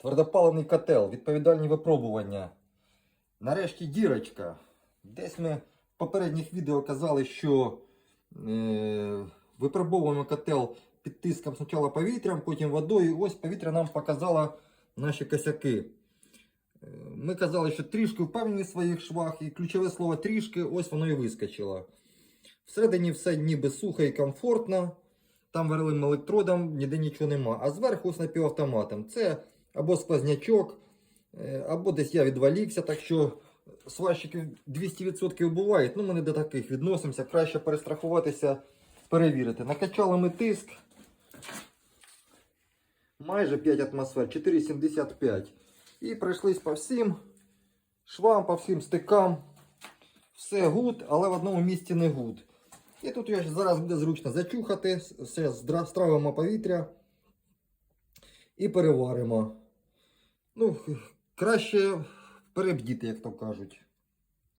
Твердопаливний котел, відповідальні випробування. Нарешті дірочка. Десь ми в попередніх відео казали, що е, випробовуємо котел під тиском спочатку повітрям, потім водою. Ось повітря нам показало наші косяки. Е, Ми казали, що трішки впевнені в своїх швах, і ключове слово трішки, ось воно і вискочило. Всередині все ніби сухо і комфортно. Там варилим електродом, ніде нічого нема. А зверху ось напівавтоматом. Це або сквознячок, е, або десь я відвалікся, так що сварщиків 200% бувають. Ну, ми не до таких відносимося. Краще перестрахуватися, перевірити. Накачали ми тиск. Майже 5 атмосфер, 4,75. І пройшлись по всім швам, по всім стикам. Все гуд, але в одному місці не гуд. І тут його зараз буде зручно зачухати, все стравимо повітря і переваримо. Ну, краще перебдіти, як то кажуть.